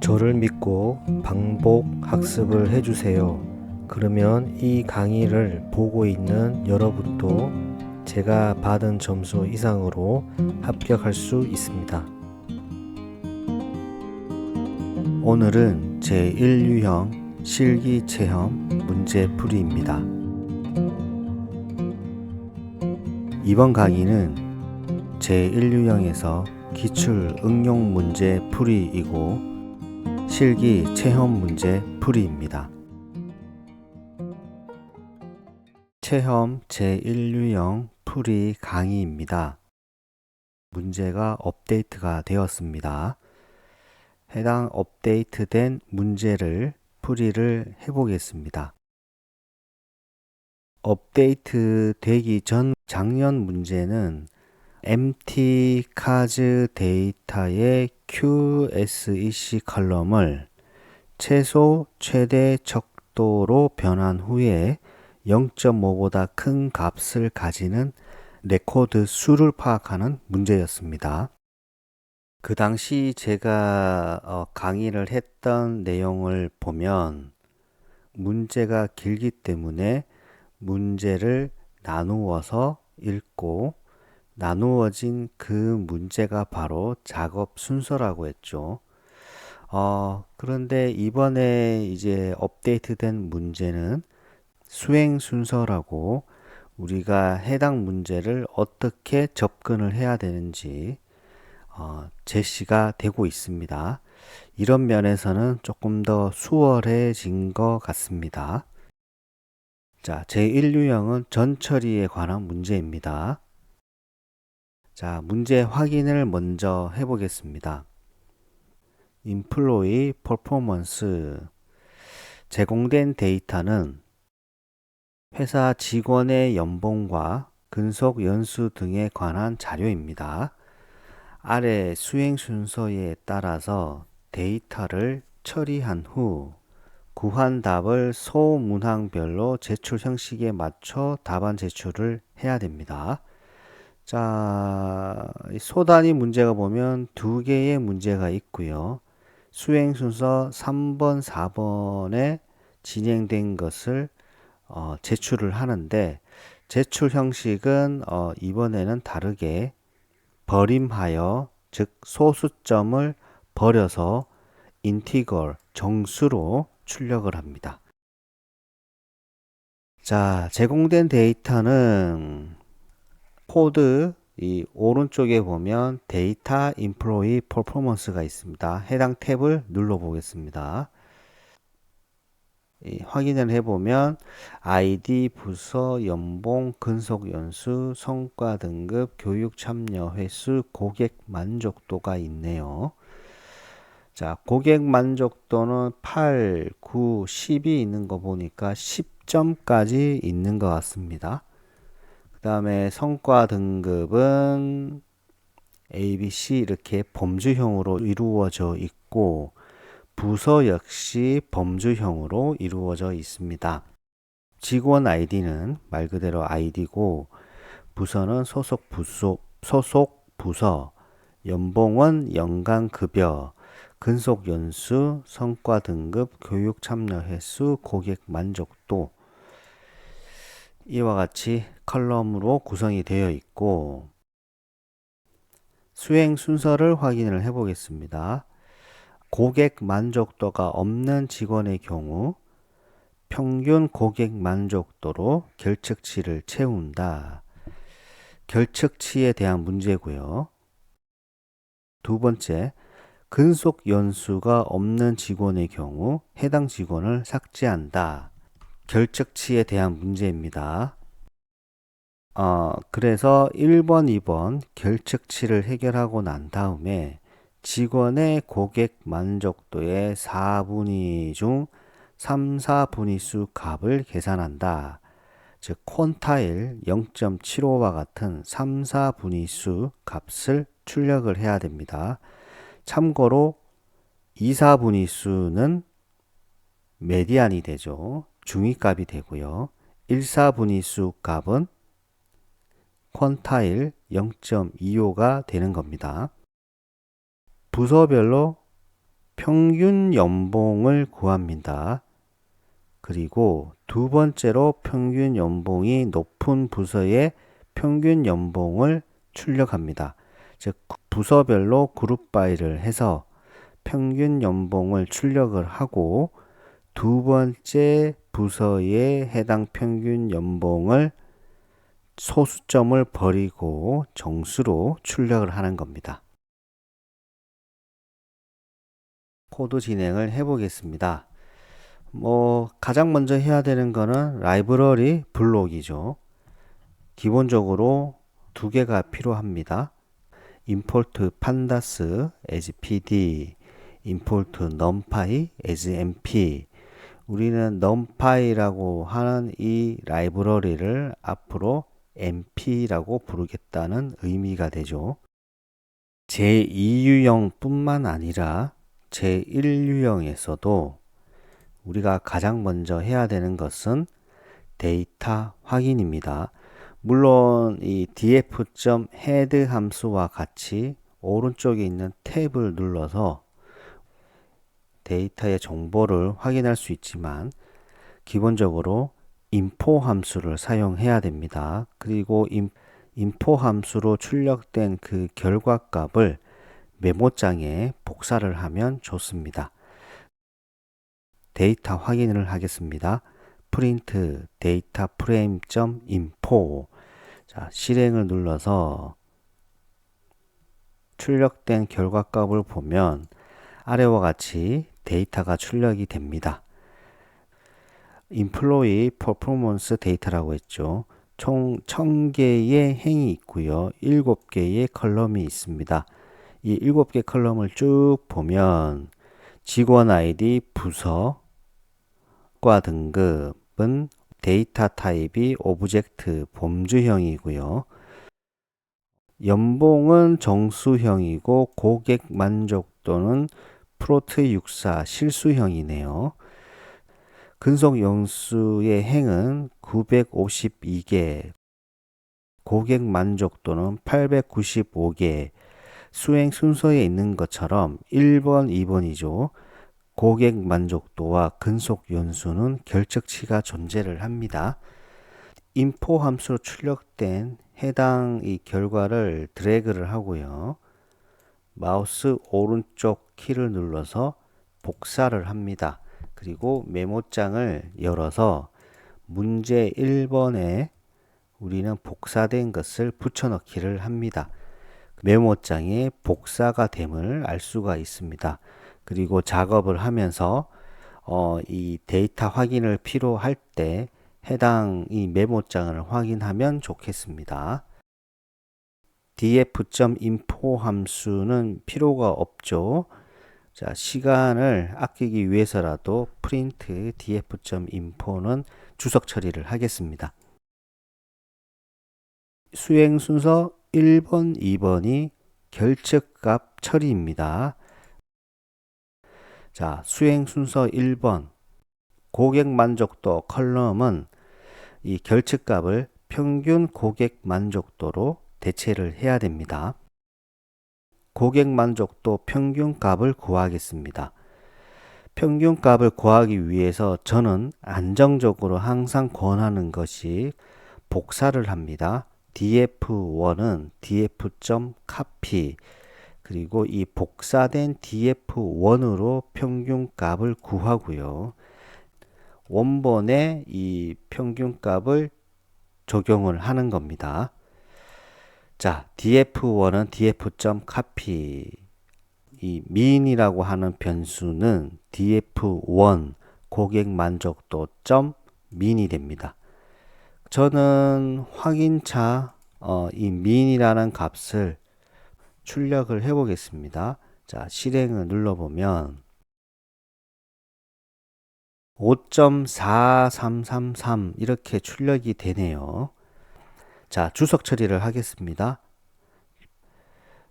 저를 믿고 반복 학습을 해주세요. 그러면 이 강의를 보고 있는 여러분도 제가 받은 점수 이상으로 합격할 수 있습니다. 오늘은 제 1유형 실기 체험 문제 풀이입니다. 이번 강의는 제 1유형에서 기출 응용 문제 풀이이고 실기 체험 문제 풀이입니다. 체험 제1유형 풀이 강의입니다. 문제가 업데이트가 되었습니다. 해당 업데이트된 문제를 풀이를 해보겠습니다. 업데이트 되기 전 작년 문제는 MT 카즈 데이터의 QSEC 컬럼을 최소 최대 척도로 변환 후에 0.5보다 큰 값을 가지는 레코드 수를 파악하는 문제였습니다. 그 당시 제가 어, 강의를 했던 내용을 보면 문제가 길기 때문에 문제를 나누어서 읽고 나누어진 그 문제가 바로 작업 순서라고 했죠. 어, 그런데 이번에 이제 업데이트된 문제는 수행 순서라고 우리가 해당 문제를 어떻게 접근을 해야 되는지 어, 제시가 되고 있습니다. 이런 면에서는 조금 더 수월해진 것 같습니다. 자, 제1유형은 전처리에 관한 문제입니다. 자, 문제 확인을 먼저 해보겠습니다. 인플로이 퍼포먼스 제공된 데이터는 회사 직원의 연봉과 근속 연수 등에 관한 자료입니다. 아래 수행 순서에 따라서 데이터를 처리한 후 구한 답을 소문항별로 제출 형식에 맞춰 답안 제출을 해야 됩니다. 자, 소단위 문제가 보면 두 개의 문제가 있고요. 수행 순서 3번, 4번에 진행된 것을 어, 제출을 하는데 제출 형식은 어, 이번에는 다르게 버림하여 즉 소수점을 버려서 인티걸 정수로 출력을 합니다. 자, 제공된 데이터는 코드 이 오른쪽에 보면 데이터 인플로이 퍼포먼스가 있습니다. 해당 탭을 눌러 보겠습니다. 확인을 해보면 아이디, 부서, 연봉, 근속 연수, 성과 등급, 교육 참여 횟수, 고객 만족도가 있네요. 자, 고객 만족도는 8, 9, 10이 있는 거 보니까 10점까지 있는 것 같습니다. 그 다음에 성과 등급은 A, B, C 이렇게 범주형으로 이루어져 있고 부서 역시 범주형으로 이루어져 있습니다. 직원 아이디는 말 그대로 아이디고 부서는 소속 부서, 소속 부서, 연봉은 연간 급여, 근속 연수, 성과 등급, 교육 참여 횟수, 고객 만족도 이와 같이 컬럼으로 구성이 되어 있고 수행 순서를 확인을 해 보겠습니다. 고객 만족도가 없는 직원의 경우 평균 고객 만족도로 결측치를 채운다. 결측치에 대한 문제고요. 두 번째, 근속 연수가 없는 직원의 경우 해당 직원을 삭제한다. 결측치에 대한 문제입니다. 어, 그래서 1번, 2번 결측치를 해결하고 난 다음에 직원의 고객 만족도의 4분위 중 3, 4분위수 값을 계산한다. 즉 콘타일 0.75와 같은 3, 4분위수 값을 출력을 해야 됩니다. 참고로 2, 4분위수는 메디안이 되죠. 중위값이 되고요. 1, 4분위수 값은 퀀타일 0.25가 되는 겁니다. 부서별로 평균 연봉을 구합니다. 그리고 두 번째로 평균 연봉이 높은 부서의 평균 연봉을 출력합니다. 즉 부서별로 그룹 바이를 해서 평균 연봉을 출력을 하고 두 번째 부서의 해당 평균 연봉을 소수점을 버리고 정수로 출력을 하는 겁니다. 코드 진행을 해 보겠습니다. 뭐 가장 먼저 해야 되는 거는 라이브러리 블록이죠. 기본적으로 두 개가 필요합니다. import pandas as pd, import numpy as mp. 우리는 numpy라고 하는 이 라이브러리를 앞으로 mp라고 부르겠다는 의미가 되죠. 제2유형 뿐만 아니라 제1유형에서도 우리가 가장 먼저 해야 되는 것은 데이터 확인입니다. 물론 이 df.head 함수와 같이 오른쪽에 있는 탭을 눌러서 데이터의 정보를 확인할 수 있지만 기본적으로 info 함수를 사용해야 됩니다. 그리고 info 함수로 출력된 그 결과 값을 메모장에 복사를 하면 좋습니다. 데이터 확인을 하겠습니다. print data frame.info 자, 실행을 눌러서 출력된 결과값을 보면 아래와 같이 데이터가 출력이 됩니다. employee performance 데이터라고 했죠. 총 1000개의 행이 있고요. 7개의 컬럼이 있습니다. 이 7개 컬럼을 쭉 보면 직원 아이디, 부서, 과 등급은 데이터 타입이 오브젝트 범주형이고요. 연봉은 정수형이고 고객 만족도는 프로트 64 실수형이네요. 근속 영수의 행은 952개, 고객 만족도는 895개, 수행 순서에 있는 것처럼 1번, 2번이죠. 고객 만족도와 근속 연수는 결적치가 존재를 합니다. 인포 함수로 출력된 해당 이 결과를 드래그를 하고요. 마우스 오른쪽 키를 눌러서 복사를 합니다. 그리고 메모장을 열어서 문제 1번에 우리는 복사된 것을 붙여넣기를 합니다. 메모장에 복사가 됨을 알 수가 있습니다. 그리고 작업을 하면서 어, 이 데이터 확인을 필요할 때 해당 이 메모장을 확인하면 좋겠습니다. df.info 함수는 필요가 없죠. 자, 시간을 아끼기 위해서라도 print df.info는 주석 처리를 하겠습니다. 수행 순서 1번, 2번이 결측값 처리입니다. 자, 수행 순서 1번. 고객 만족도 컬럼은 이 결측값을 평균 고객 만족도로 대체를 해야 됩니다. 고객 만족도 평균값을 구하겠습니다. 평균값을 구하기 위해서 저는 안정적으로 항상 권하는 것이 복사를 합니다. df1은 df.copy 그리고 이 복사된 df1으로 평균값을 구하고요. 원본에 이 평균값을 적용을 하는 겁니다. 자, df1은 df.copy 이 mean이라고 하는 변수는 df1 고객 만족도 점 mean이 됩니다. 저는 확인차 어, 이 mean이라는 값을 출력을 해 보겠습니다. 자, 실행을 눌러 보면 5.4333 이렇게 출력이 되네요. 자, 주석 처리를 하겠습니다.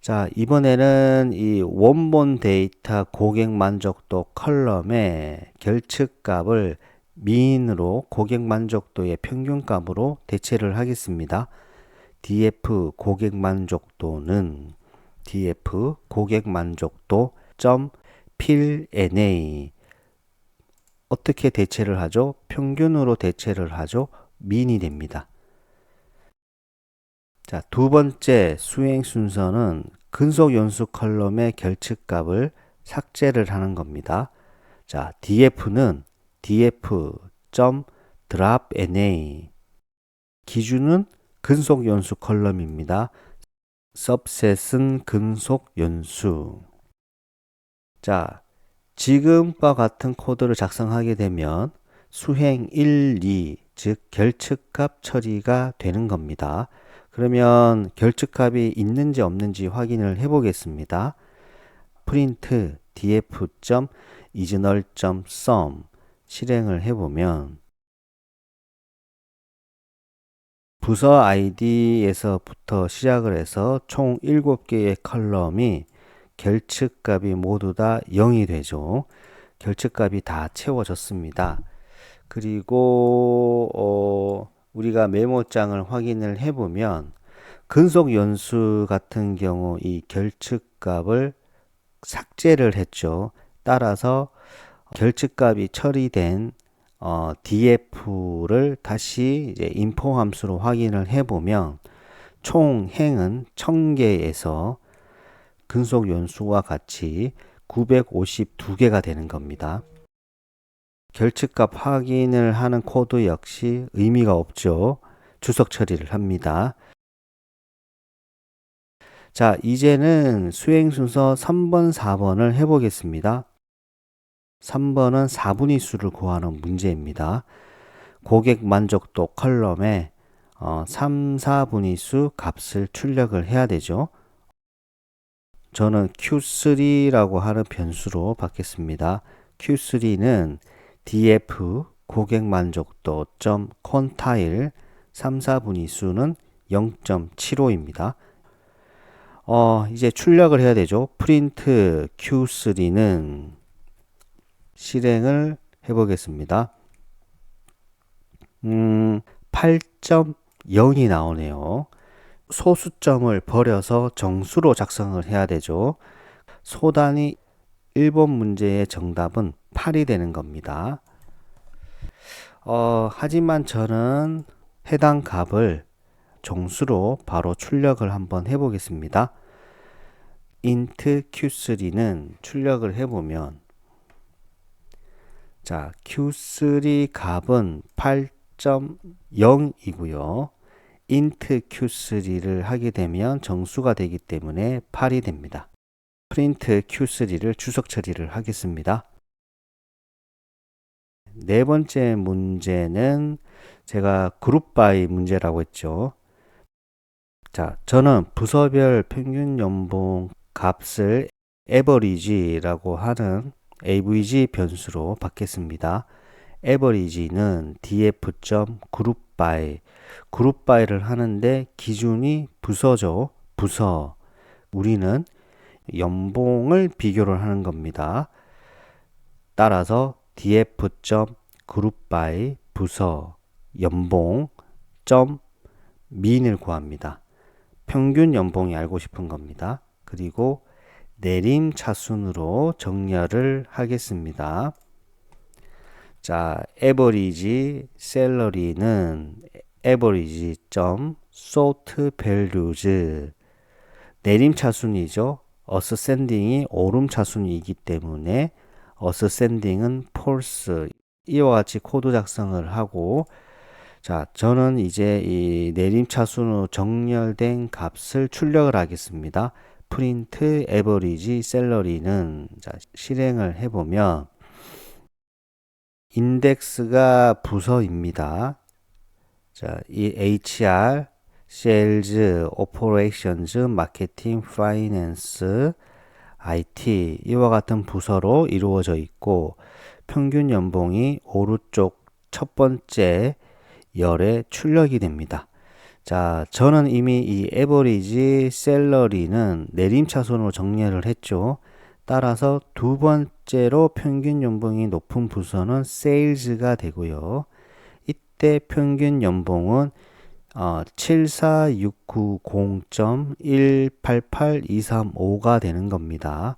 자, 이번에는 이 원본 데이터 고객 만족도 컬럼의 결측 값을 미인으로 고객 만족도의 평균 값으로 대체를 하겠습니다. df 고객 만족도는 df 고객 만족도 점 필 NA 어떻게 대체를 하죠? 평균으로 대체를 하죠? 민이 됩니다. 자, 두 번째 수행 순서는 근속 연수 컬럼의 결측값을 삭제를 하는 겁니다. 자, df는 df.drop na 기준은 근속 연수 컬럼입니다. subset은 근속 연수. 자, 지금과 같은 코드를 작성하게 되면 수행 1, 2, 즉 결측값 처리가 되는 겁니다. 그러면 결측값이 있는지 없는지 확인을 해 보겠습니다. print df.isNull.sum 실행을 해 보면 부서 id에서부터 시작을 해서 총 7개의 컬럼이 결측값이 모두 다 0이 되죠. 결측값이 다 채워졌습니다. 그리고 어, 우리가 메모장을 확인을 해보면 근속 연수 같은 경우 이 결측값을 삭제를 했죠. 따라서 결측값이 처리된 어, df를 다시 이제 인포 함수로 확인을 해보면 총 행은 1000개에서 근속 연수와 같이 952개가 되는 겁니다. 결측값 확인을 하는 코드 역시 의미가 없죠. 주석 처리를 합니다. 자, 이제는 수행 순서 3번, 4번을 해보겠습니다. 3번은 4분의 수를 구하는 문제입니다. 고객 만족도 컬럼에 어, 3, 4분의 수 값을 출력을 해야 되죠. 저는 Q3라고 하는 변수로 받겠습니다. Q3는 df 고객 만족도 점 콘타일 3, 4분의 수는 0.75입니다. 어, 이제 출력을 해야 되죠. 프린트 Q3는 실행을 해 보겠습니다. 음, 8.0이 나오네요. 소수점을 버려서 정수로 작성을 해야 되죠. 소단위 1번 문제의 정답은 8이 되는 겁니다. 어, 하지만 저는 해당 값을 정수로 바로 출력을 한번 해보겠습니다. int q3는 출력을 해보면 자 q3 값은 8.0이고요. int q3를 하게 되면 정수가 되기 때문에 8이 됩니다. 프린트 q3를 주석 처리를 하겠습니다. 네 번째 문제는 제가 그룹 바이 문제라고 했죠. 자, 저는 부서별 평균 연봉 값을 average라고 하는 avg 변수로 받겠습니다. average는 df.group by 그룹 바이를 하는데 기준이 부서죠. 부서. 우리는 연봉을 비교를 하는 겁니다. 따라서 df.group by 부서 연봉 점 민을 구합니다. 평균 연봉이 알고 싶은 겁니다. 그리고 내림 차순으로 정렬을 하겠습니다. 자, average salary는 average 점 sort values 내림 차순이죠. Ascending이 오름 차순이기 때문에 ascending은 false 이와 같이 코드 작성을 하고 자 저는 이제 이 내림차순으로 정렬된 값을 출력을 하겠습니다. print average salary는 자 실행을 해보면 인덱스가 부서입니다. 자, 이 HR, Sales, Operations, Marketing, Finance, IT 이와 같은 부서로 이루어져 있고 평균 연봉이 오른쪽 첫 번째 열에 출력이 됩니다. 자, 저는 이미 이 에버리지 셀러리는 내림차순으로 정리를 했죠. 따라서 두 번째로 평균 연봉이 높은 부서는 세일즈가 되고요. 이때 평균 연봉은 어, 74690.188235가 되는 겁니다.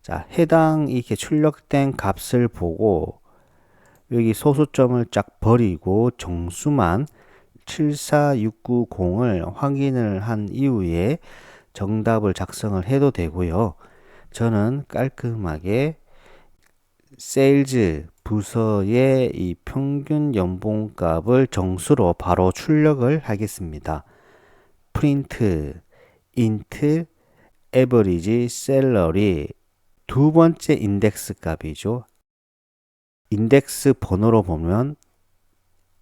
자, 해당 이렇게 출력된 값을 보고 여기 소수점을 쫙 버리고 정수만 74690을 확인을 한 이후에 정답을 작성을 해도 되고요. 저는 깔끔하게 세일즈 부서의 이 평균 연봉값을 정수로 바로 출력을 하겠습니다. 인트 에버리지 셀러리 두 번째 인덱스 값이죠. 인덱스 번호로 보면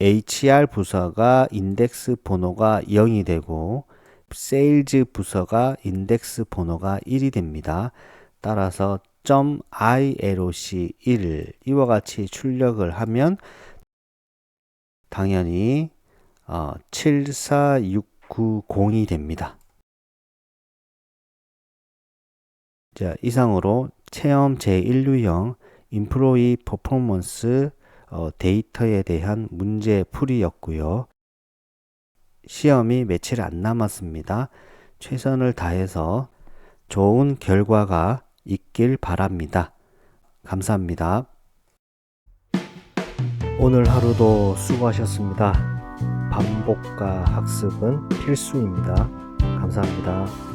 HR 부서가 인덱스 번호가 0이 되고 세일즈 부서가 인덱스 번호가 1이 됩니다. 따라서 .ilc1 이와 같이 출력을 하면 당연히 어, 74690이 됩니다. 자, 이상으로 체험 제1유형 인프로이 퍼포먼스 어, 데이터에 대한 문제 풀이였고요. 시험이 며칠 안 남았습니다. 최선을 다해서 좋은 결과가 있길 바랍니다. 감사합니다. 오늘 하루도 수고하셨습니다. 반복과 학습은 필수입니다. 감사합니다.